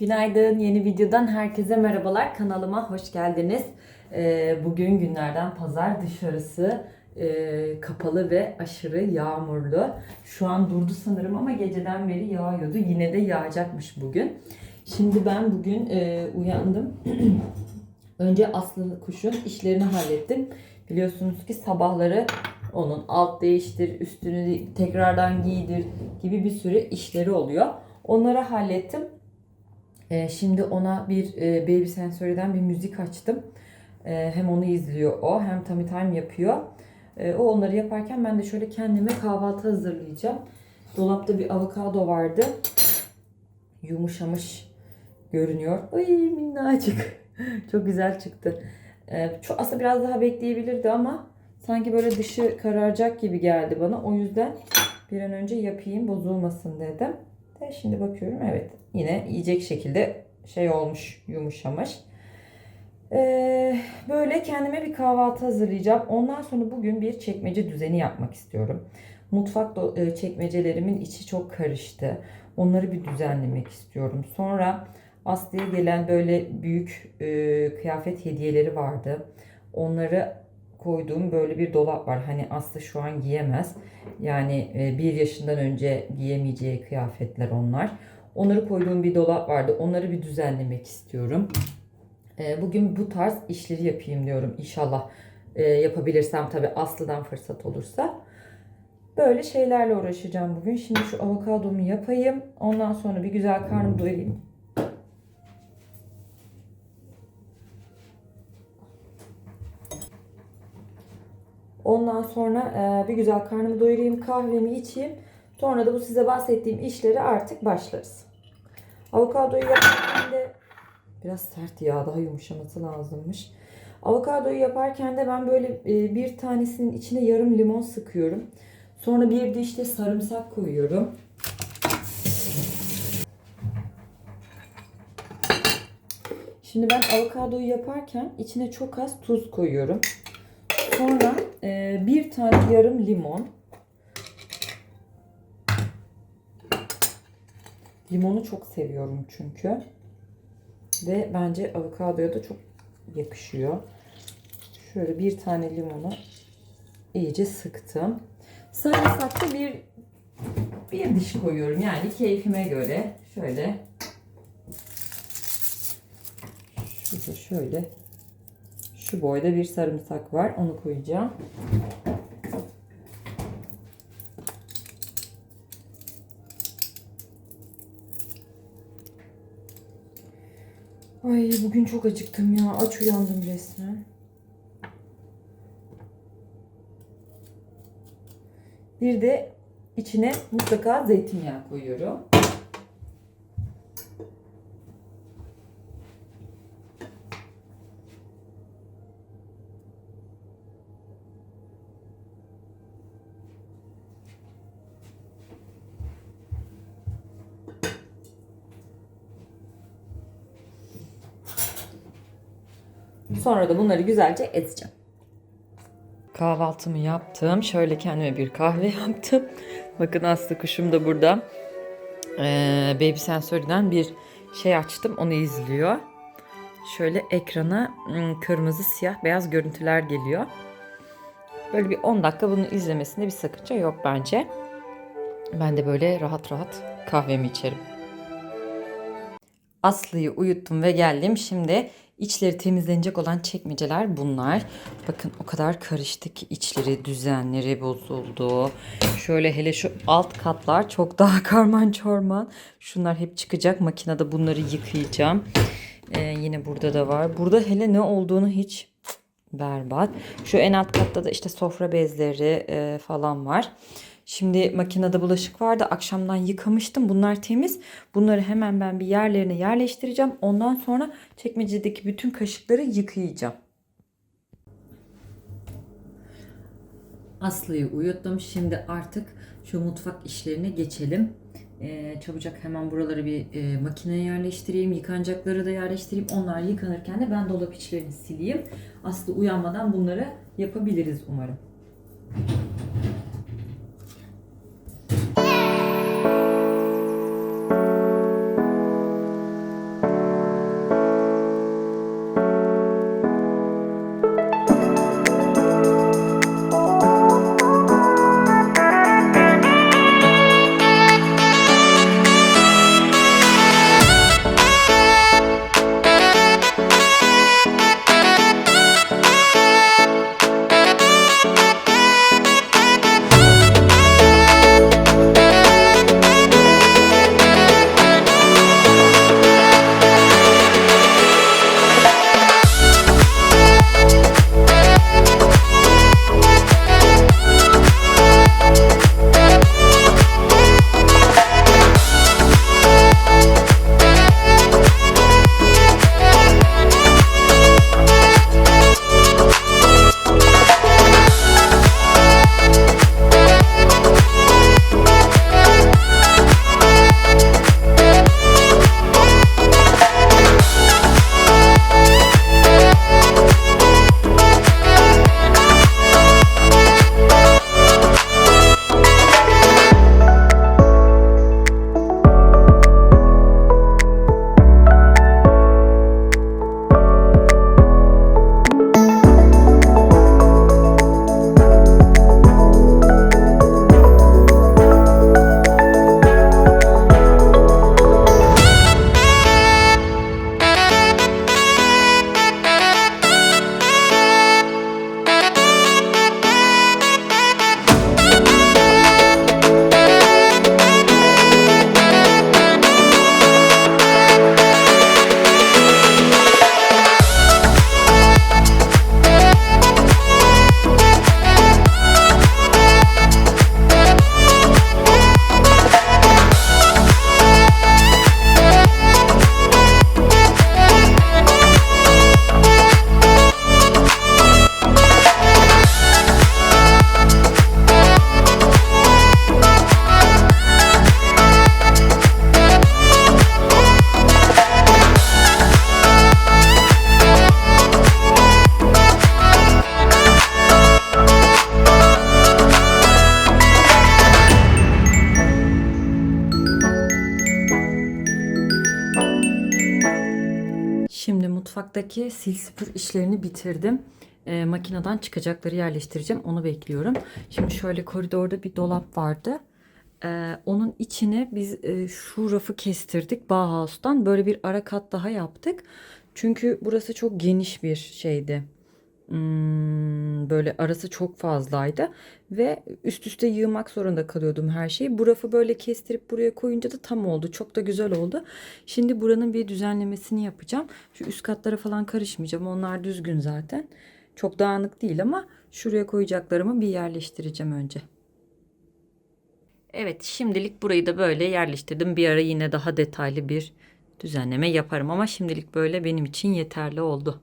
Günaydın. Yeni videodan herkese merhabalar. Kanalıma hoş geldiniz. Ee, bugün günlerden pazar dışarısı e, kapalı ve aşırı yağmurlu. Şu an durdu sanırım ama geceden beri yağıyordu. Yine de yağacakmış bugün. Şimdi ben bugün e, uyandım. Önce Aslı kuşun işlerini hallettim. Biliyorsunuz ki sabahları onun alt değiştir, üstünü tekrardan giydir gibi bir sürü işleri oluyor. Onları hallettim. Ee, şimdi ona bir e, Baby Sensory'den bir müzik açtım. Ee, hem onu izliyor o hem tummy time yapıyor. Ee, o onları yaparken ben de şöyle kendime kahvaltı hazırlayacağım. Dolapta bir avokado vardı. Yumuşamış görünüyor. Ay minnacık. Çok güzel çıktı. Ee, çok, aslında biraz daha bekleyebilirdi ama sanki böyle dışı kararacak gibi geldi bana. O yüzden bir an önce yapayım bozulmasın dedim. De şimdi bakıyorum evet yine yiyecek şekilde şey olmuş yumuşamış. Ee, böyle kendime bir kahvaltı hazırlayacağım. Ondan sonra bugün bir çekmece düzeni yapmak istiyorum. Mutfak e, çekmecelerimin içi çok karıştı. Onları bir düzenlemek istiyorum. Sonra Aslı'ya gelen böyle büyük e, kıyafet hediyeleri vardı. Onları koyduğum böyle bir dolap var. Hani Aslı şu an giyemez. Yani e, bir yaşından önce giyemeyeceği kıyafetler onlar. Onları koyduğum bir dolap vardı. Onları bir düzenlemek istiyorum. E, Bugün bu tarz işleri yapayım diyorum. İnşallah e, yapabilirsem tabii Aslı'dan fırsat olursa. Böyle şeylerle uğraşacağım bugün. Şimdi şu avokadomu yapayım. Ondan sonra bir güzel karnımı doyurayım. Ondan sonra e, bir güzel karnımı doyurayım, kahvemi içeyim. Sonra da bu size bahsettiğim işleri artık başlarız. Avokadoyu yaparken de biraz sert ya daha yumuşaması lazımmış. Avokadoyu yaparken de ben böyle e, bir tanesinin içine yarım limon sıkıyorum. Sonra bir de sarımsak koyuyorum. Şimdi ben avokadoyu yaparken içine çok az tuz koyuyorum. Sonra bir tane yarım limon. Limonu çok seviyorum çünkü. Ve bence avokadoya da çok yakışıyor. Şöyle bir tane limonu iyice sıktım. Sarımsak da bir bir diş koyuyorum. Yani keyfime göre. Şöyle. Şöyle şu boyda bir sarımsak var. Onu koyacağım. Ay bugün çok acıktım ya. Aç uyandım resmen. Bir de içine mutlaka zeytinyağı koyuyorum. Sonra da bunları güzelce ezeceğim. Kahvaltımı yaptım. Şöyle kendime bir kahve yaptım. Bakın Aslı kuşum da burada. Ee, Baby Sensory'den bir şey açtım. Onu izliyor. Şöyle ekrana ım, kırmızı, siyah, beyaz görüntüler geliyor. Böyle bir 10 dakika bunu izlemesinde bir sakınca yok bence. Ben de böyle rahat rahat kahvemi içerim. Aslı'yı uyuttum ve geldim. Şimdi içleri temizlenecek olan çekmeceler bunlar. Bakın o kadar karıştı ki içleri, düzenleri bozuldu. Şöyle hele şu alt katlar çok daha karman çorman. Şunlar hep çıkacak. Makinede bunları yıkayacağım. Ee, yine burada da var. Burada hele ne olduğunu hiç berbat. Şu en alt katta da işte sofra bezleri e, falan var. Şimdi makinede bulaşık vardı. Akşamdan yıkamıştım. Bunlar temiz. Bunları hemen ben bir yerlerine yerleştireceğim. Ondan sonra çekmecedeki bütün kaşıkları yıkayacağım. Aslı'yı uyuttum. Şimdi artık şu mutfak işlerine geçelim. Ee, çabucak hemen buraları bir e, makineye yerleştireyim. Yıkanacakları da yerleştireyim. Onlar yıkanırken de ben dolap içlerini sileyim. Aslı uyanmadan bunları yapabiliriz umarım. Mutfaktaki sil süpür işlerini bitirdim. Ee, makineden çıkacakları yerleştireceğim. Onu bekliyorum. Şimdi şöyle koridorda bir dolap vardı. Ee, onun içine biz e, şu rafı kestirdik Bauhaus'tan. Böyle bir ara kat daha yaptık. Çünkü burası çok geniş bir şeydi. Hmm, böyle arası çok fazlaydı ve üst üste yığmak zorunda kalıyordum her şeyi. Bu rafı böyle kestirip buraya koyunca da tam oldu. Çok da güzel oldu. Şimdi buranın bir düzenlemesini yapacağım. Şu üst katlara falan karışmayacağım. Onlar düzgün zaten. Çok dağınık değil ama şuraya koyacaklarımı bir yerleştireceğim önce. Evet, şimdilik burayı da böyle yerleştirdim. Bir ara yine daha detaylı bir düzenleme yaparım ama şimdilik böyle benim için yeterli oldu.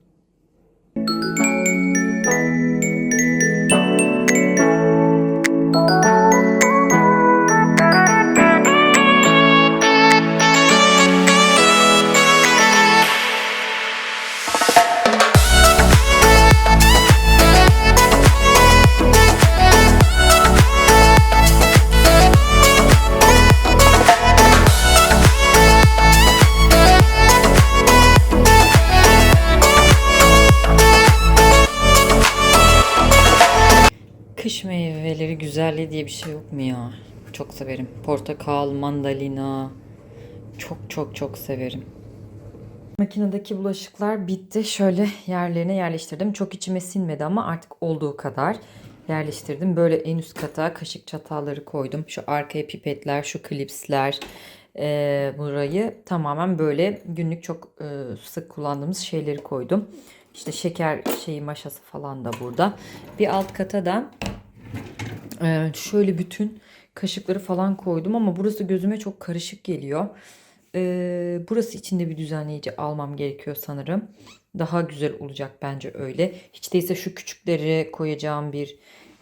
Bir şey yok mu ya? Çok severim. Portakal, mandalina. Çok çok çok severim. Makinedeki bulaşıklar bitti. Şöyle yerlerine yerleştirdim. Çok içime sinmedi ama artık olduğu kadar yerleştirdim. Böyle en üst kata kaşık çatalları koydum. Şu arkaya pipetler, şu klipsler. Ee, burayı tamamen böyle günlük çok e, sık kullandığımız şeyleri koydum. İşte şeker şeyi maşası falan da burada. Bir alt kata da ee, şöyle bütün kaşıkları falan koydum ama burası gözüme çok karışık geliyor. Ee, burası içinde bir düzenleyici almam gerekiyor sanırım. Daha güzel olacak bence öyle. Hiç değilse şu küçükleri koyacağım bir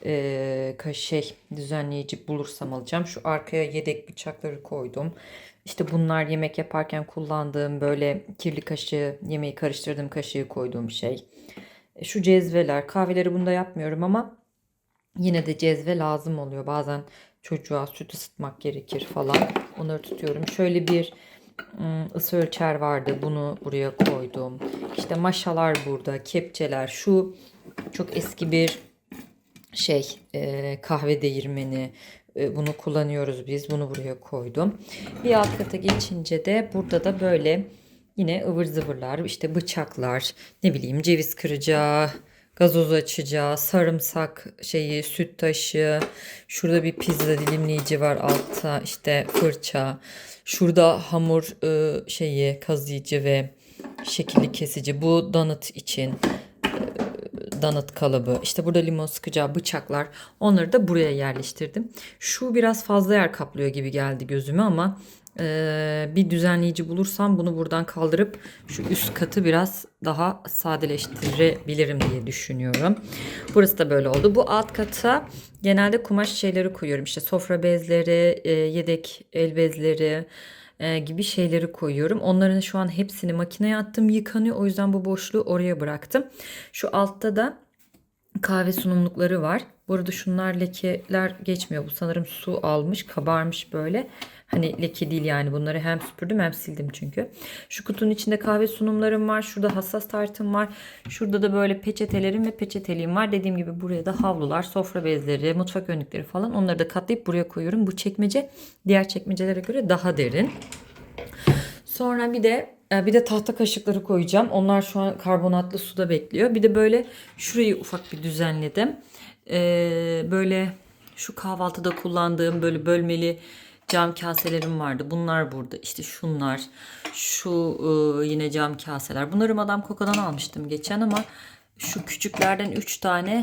e, şey düzenleyici bulursam alacağım. Şu arkaya yedek bıçakları koydum. İşte bunlar yemek yaparken kullandığım böyle kirli kaşığı, yemeği karıştırdığım kaşığı koyduğum şey. Şu cezveler, kahveleri bunda yapmıyorum ama Yine de cezve lazım oluyor. Bazen çocuğa süt ısıtmak gerekir falan. Onları tutuyorum. Şöyle bir ısı ölçer vardı. Bunu buraya koydum. İşte maşalar burada. Kepçeler. Şu çok eski bir şey e, kahve değirmeni. E, bunu kullanıyoruz biz. Bunu buraya koydum. Bir alt kata geçince de burada da böyle yine ıvır zıvırlar. işte bıçaklar. Ne bileyim ceviz kıracağı gazoz açacağı, sarımsak şeyi, süt taşı. Şurada bir pizza dilimleyici var altta işte fırça. Şurada hamur e, şeyi kazıyıcı ve şekilli kesici. Bu donut için e, donut kalıbı. İşte burada limon sıkacağı bıçaklar. Onları da buraya yerleştirdim. Şu biraz fazla yer kaplıyor gibi geldi gözüme ama e, bir düzenleyici bulursam bunu buradan kaldırıp şu üst katı biraz daha sadeleştirebilirim diye düşünüyorum. Burası da böyle oldu. Bu alt kata genelde kumaş şeyleri koyuyorum. İşte sofra bezleri, e, yedek el bezleri e, gibi şeyleri koyuyorum. Onların şu an hepsini makineye attım yıkanıyor. O yüzden bu boşluğu oraya bıraktım. Şu altta da kahve sunumlukları var. Bu arada şunlar lekeler geçmiyor. Bu sanırım su almış, kabarmış böyle. Hani leke değil yani bunları hem süpürdüm hem sildim çünkü. Şu kutunun içinde kahve sunumlarım var. Şurada hassas tartım var. Şurada da böyle peçetelerim ve peçeteliğim var. Dediğim gibi buraya da havlular, sofra bezleri, mutfak önlükleri falan onları da katlayıp buraya koyuyorum. Bu çekmece diğer çekmecelere göre daha derin. Sonra bir de e, bir de tahta kaşıkları koyacağım. Onlar şu an karbonatlı suda bekliyor. Bir de böyle şurayı ufak bir düzenledim. Ee, böyle şu kahvaltıda kullandığım böyle bölmeli cam kaselerim vardı. Bunlar burada. İşte şunlar. Şu e, yine cam kaseler. Bunları Madame Coco'dan almıştım geçen ama şu küçüklerden 3 tane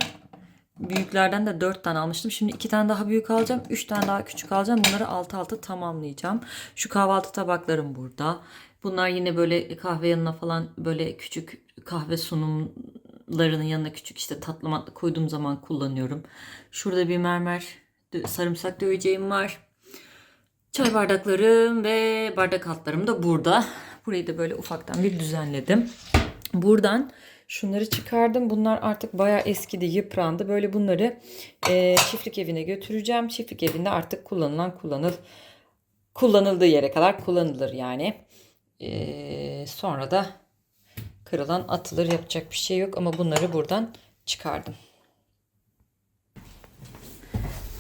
büyüklerden de 4 tane almıştım. Şimdi 2 tane daha büyük alacağım. 3 tane daha küçük alacağım. Bunları alt alta tamamlayacağım. Şu kahvaltı tabaklarım burada. Bunlar yine böyle kahve yanına falan böyle küçük kahve sunumlarının yanına küçük işte tatlı matlı koyduğum zaman kullanıyorum. Şurada bir mermer sarımsak döveceğim var. Çay bardaklarım ve bardak altlarım da burada. Burayı da böyle ufaktan bir düzenledim. Buradan şunları çıkardım. Bunlar artık bayağı eskidi, yıprandı. Böyle bunları e, çiftlik evine götüreceğim. Çiftlik evinde artık kullanılan kullanıl kullanıldığı yere kadar kullanılır yani. E, sonra da Kırılan atılır yapacak bir şey yok ama bunları buradan çıkardım.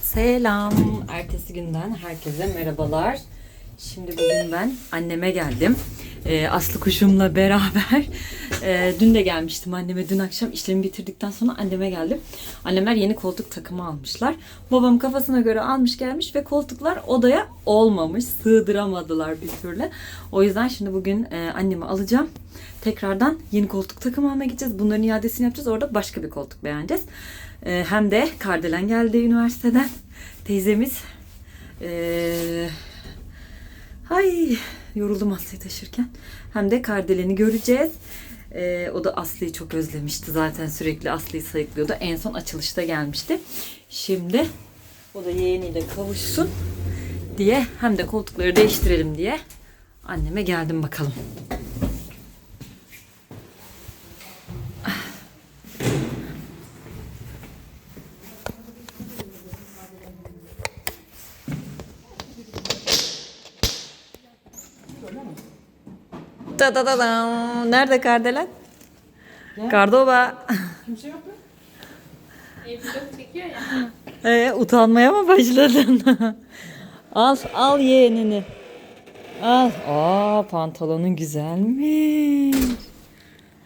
Selam. Ertesi günden herkese merhabalar. Şimdi bugün ben anneme geldim. Ee, Aslı kuşumla beraber. Ee, dün de gelmiştim anneme. Dün akşam işlerimi bitirdikten sonra anneme geldim. Annemler yeni koltuk takımı almışlar. Babam kafasına göre almış gelmiş ve koltuklar odaya olmamış. Sığdıramadılar bir türlü. O yüzden şimdi bugün e, annemi alacağım. Tekrardan yeni koltuk takımı almaya gideceğiz. Bunların iadesini yapacağız. Orada başka bir koltuk beğeneceğiz. Ee, hem de Kardelen geldi üniversiteden. Teyzemiz. Ee, ay yoruldum Aslı'yı taşırken. Hem de Kardelen'i göreceğiz. Ee, o da Aslı'yı çok özlemişti. Zaten sürekli Aslı'yı sayıklıyordu. En son açılışta gelmişti. Şimdi o da yeğeniyle kavuşsun diye hem de koltukları değiştirelim diye anneme geldim bakalım. Da da da da. Nerede Kardelen? Kardoba. Kimse yok mu? Evlilik çekiyor ya. Ee, utanmaya mı başladın? al, al yeğenini. Al. Aa, pantolonun güzelmiş.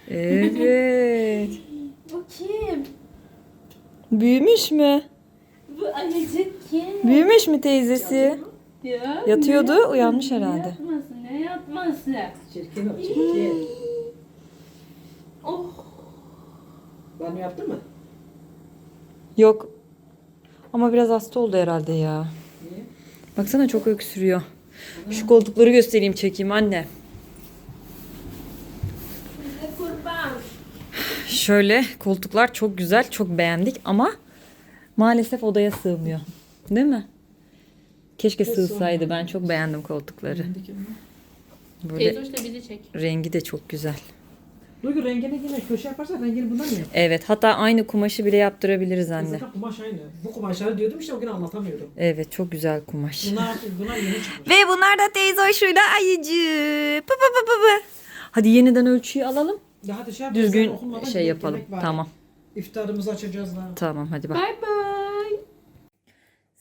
Evet. Bu kim? Büyümüş mü? Bu annecik kim? Büyümüş mü teyzesi? Ya, Yatıyordu, ne uyanmış herhalde. Ne yapması? Ne yapması? Çirkin o çirkin. Oh. Banyo yaptın mı? Yok. Ama biraz hasta oldu herhalde ya. Niye? Baksana çok öksürüyor. Şu koltukları göstereyim çekeyim anne. Şöyle koltuklar çok güzel, çok beğendik ama maalesef odaya sığmıyor. Değil mi? Keşke sığsaydı. Ben çok beğendim koltukları. Böyle da bizi çek. rengi de çok güzel. Duygu rengini yine köşe yaparsan rengini bundan mı yap? Evet, hatta aynı kumaşı bile yaptırabiliriz anne. Zaten kumaş aynı. Bu kumaşları diyordum işte o gün anlatamıyordum. Evet, çok güzel kumaş. Bunlar, bunlar yeni çıkmış. Ve bunlar da teyze hoşuyla ayıcı. Pı pı pı pı pı. Hadi yeniden ölçüyü alalım. Ya hadi şey yapacağız. Düzgün sen okunmadan şey yemek yapalım. var. Tamam. İftarımızı açacağız daha. Tamam hadi bak. Bye bye.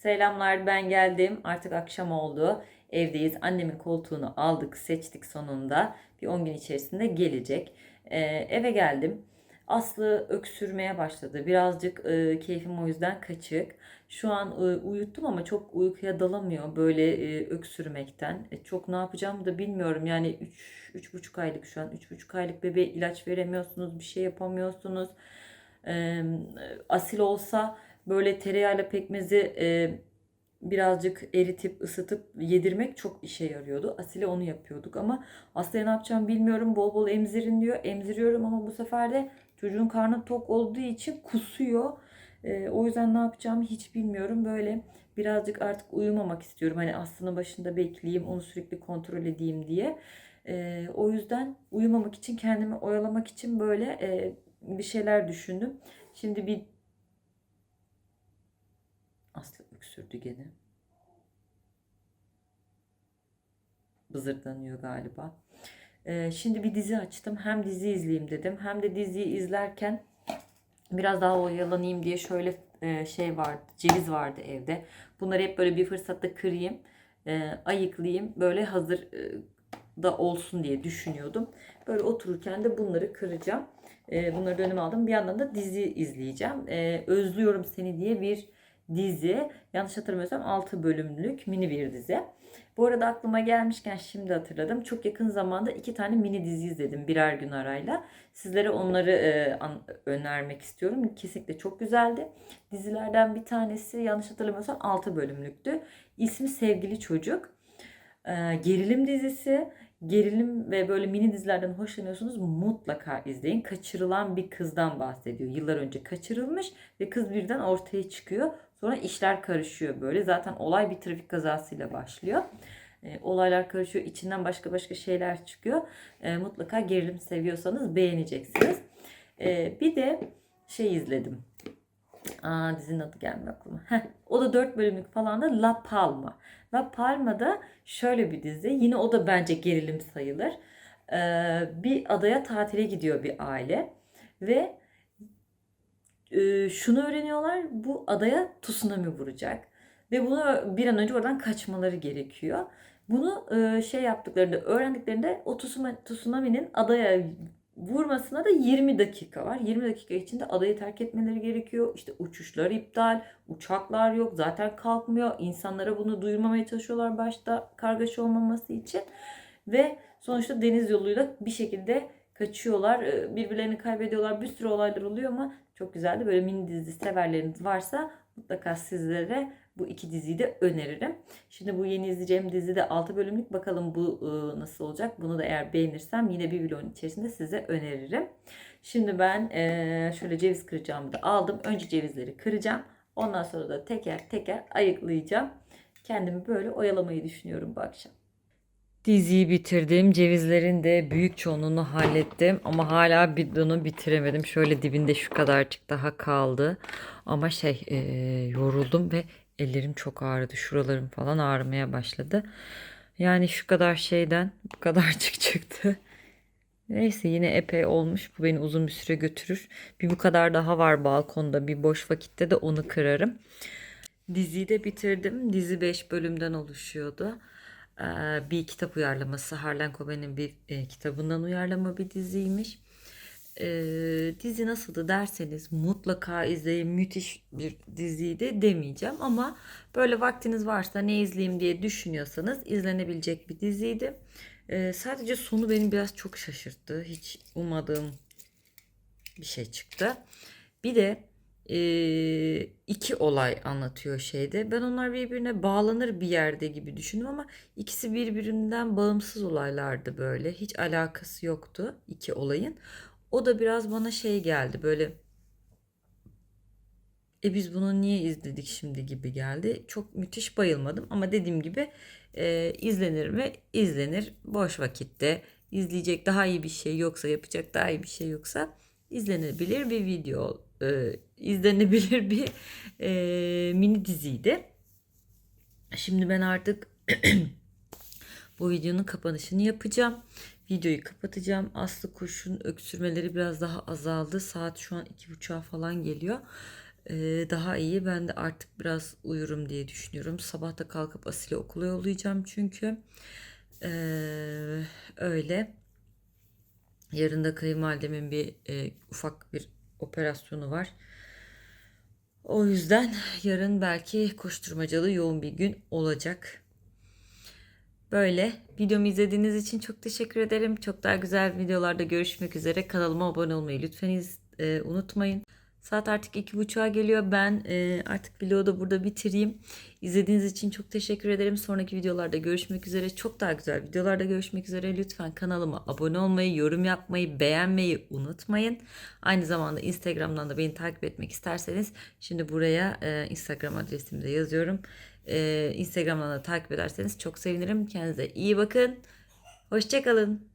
Selamlar ben geldim. Artık akşam oldu. Evdeyiz. Annemin koltuğunu aldık, seçtik sonunda. Bir 10 gün içerisinde gelecek. Ee, eve geldim. Aslı öksürmeye başladı. Birazcık e, keyfim o yüzden kaçık. Şu an e, uyuttum ama çok uykuya dalamıyor böyle e, öksürmekten. E, çok ne yapacağımı da bilmiyorum. Yani 3 3,5 aylık şu an. 3,5 aylık bebeğe ilaç veremiyorsunuz, bir şey yapamıyorsunuz. E, asil olsa böyle tereyağıyla pekmezi e, birazcık eritip ısıtıp yedirmek çok işe yarıyordu. Asile onu yapıyorduk ama Aslı'ya ne yapacağımı bilmiyorum. Bol bol emzirin diyor. Emziriyorum ama bu sefer de çocuğun karnı tok olduğu için kusuyor. E, o yüzden ne yapacağımı hiç bilmiyorum. Böyle birazcık artık uyumamak istiyorum. Hani Aslı'nın başında bekleyeyim, onu sürekli kontrol edeyim diye. E, o yüzden uyumamak için, kendimi oyalamak için böyle e, bir şeyler düşündüm. Şimdi bir Aslı öksürdü gene. Bızırdanıyor galiba. Ee, şimdi bir dizi açtım. Hem dizi izleyeyim dedim. Hem de diziyi izlerken biraz daha oyalanayım diye şöyle e, şey vardı. Ceviz vardı evde. Bunları hep böyle bir fırsatta kırayım. e, ayıklayayım. Böyle hazır e, da olsun diye düşünüyordum. Böyle otururken de bunları kıracağım. E, bunları da önüme aldım. Bir yandan da dizi izleyeceğim. E, Özlüyorum Seni diye bir dizi. Yanlış hatırlamıyorsam 6 bölümlük mini bir dizi. Bu arada aklıma gelmişken şimdi hatırladım. Çok yakın zamanda iki tane mini dizi izledim birer gün arayla. Sizlere onları e, an- önermek istiyorum. Kesinlikle çok güzeldi. Dizilerden bir tanesi yanlış hatırlamıyorsam 6 bölümlüktü. İsmi Sevgili Çocuk. E, gerilim dizisi. Gerilim ve böyle mini dizilerden hoşlanıyorsunuz mutlaka izleyin. Kaçırılan bir kızdan bahsediyor. Yıllar önce kaçırılmış ve kız birden ortaya çıkıyor. Sonra işler karışıyor böyle. Zaten olay bir trafik kazasıyla başlıyor. E, olaylar karışıyor. içinden başka başka şeyler çıkıyor. E, mutlaka gerilim seviyorsanız beğeneceksiniz. E, bir de şey izledim. Aa, dizinin adı gelmiyor aklıma. Heh, o da 4 bölümlük falan da La Palma. La Palma'da şöyle bir dizi. Yine o da bence gerilim sayılır. Ee, bir adaya tatile gidiyor bir aile ve e, şunu öğreniyorlar bu adaya tsunami vuracak ve bunu bir an önce oradan kaçmaları gerekiyor. Bunu e, şey yaptıklarında öğrendiklerinde o tsunami- tsunami'nin adaya vurmasına da 20 dakika var. 20 dakika içinde adayı terk etmeleri gerekiyor. İşte uçuşlar iptal, uçaklar yok, zaten kalkmıyor. İnsanlara bunu duyurmamaya çalışıyorlar başta kargaşa olmaması için. Ve sonuçta deniz yoluyla bir şekilde kaçıyorlar. Ee, Birbirlerini kaybediyorlar. Bir sürü olaylar oluyor ama çok güzeldi. Böyle mini dizi severleriniz varsa mutlaka sizlere bu iki diziyi de öneririm. Şimdi bu yeni izleyeceğim dizi de 6 bölümlük. Bakalım bu e, nasıl olacak. Bunu da eğer beğenirsem yine bir vlogun içerisinde size öneririm. Şimdi ben e, şöyle ceviz kıracağımı da aldım. Önce cevizleri kıracağım. Ondan sonra da teker teker ayıklayacağım. Kendimi böyle oyalamayı düşünüyorum bu akşam. Diziyi bitirdim. Cevizlerin de büyük çoğunluğunu hallettim. Ama hala bidonu bitiremedim. Şöyle dibinde şu kadarcık daha kaldı. Ama şey e, yoruldum ve ellerim çok ağrıdı. Şuralarım falan ağrımaya başladı. Yani şu kadar şeyden bu kadarcık çıktı. Neyse yine epey olmuş. Bu beni uzun bir süre götürür. Bir bu kadar daha var balkonda. Bir boş vakitte de onu kırarım. Diziyi de bitirdim. Dizi 5 bölümden oluşuyordu. Ee, bir kitap uyarlaması. Harlan Coben'in bir e, kitabından uyarlama bir diziymiş. Ee, dizi nasıldı derseniz mutlaka izleyin. Müthiş bir diziydi demeyeceğim ama böyle vaktiniz varsa ne izleyeyim diye düşünüyorsanız izlenebilecek bir diziydi. Ee, sadece sonu beni biraz çok şaşırttı. Hiç ummadığım bir şey çıktı. Bir de e, iki olay anlatıyor şeyde. Ben onlar birbirine bağlanır bir yerde gibi düşündüm ama ikisi birbirinden bağımsız olaylardı böyle. Hiç alakası yoktu iki olayın. O da biraz bana şey geldi böyle e biz bunu niye izledik şimdi gibi geldi. Çok müthiş bayılmadım ama dediğim gibi e, izlenir mi? İzlenir. Boş vakitte izleyecek daha iyi bir şey yoksa yapacak daha iyi bir şey yoksa izlenebilir bir video e, izlenebilir bir e, mini diziydi. Şimdi ben artık bu videonun kapanışını yapacağım. Videoyu kapatacağım. Aslı kuşun öksürmeleri biraz daha azaldı. Saat şu an iki buçuğa falan geliyor. Ee, daha iyi. Ben de artık biraz uyurum diye düşünüyorum. Sabah da kalkıp Asil'i okula yollayacağım çünkü. Ee, öyle. Yarın da kayınvalidemin bir e, ufak bir operasyonu var. O yüzden yarın belki koşturmacalı yoğun bir gün olacak. Böyle videomu izlediğiniz için çok teşekkür ederim. Çok daha güzel videolarda görüşmek üzere. Kanalıma abone olmayı lütfen e, unutmayın. Saat artık iki buçuğa geliyor. Ben e, artık vlogu da burada bitireyim. İzlediğiniz için çok teşekkür ederim. Sonraki videolarda görüşmek üzere. Çok daha güzel videolarda görüşmek üzere. Lütfen kanalıma abone olmayı, yorum yapmayı, beğenmeyi unutmayın. Aynı zamanda Instagram'dan da beni takip etmek isterseniz şimdi buraya e, Instagram adresimi de yazıyorum. E, Instagram'dan da takip ederseniz çok sevinirim. Kendinize iyi bakın. Hoşçakalın.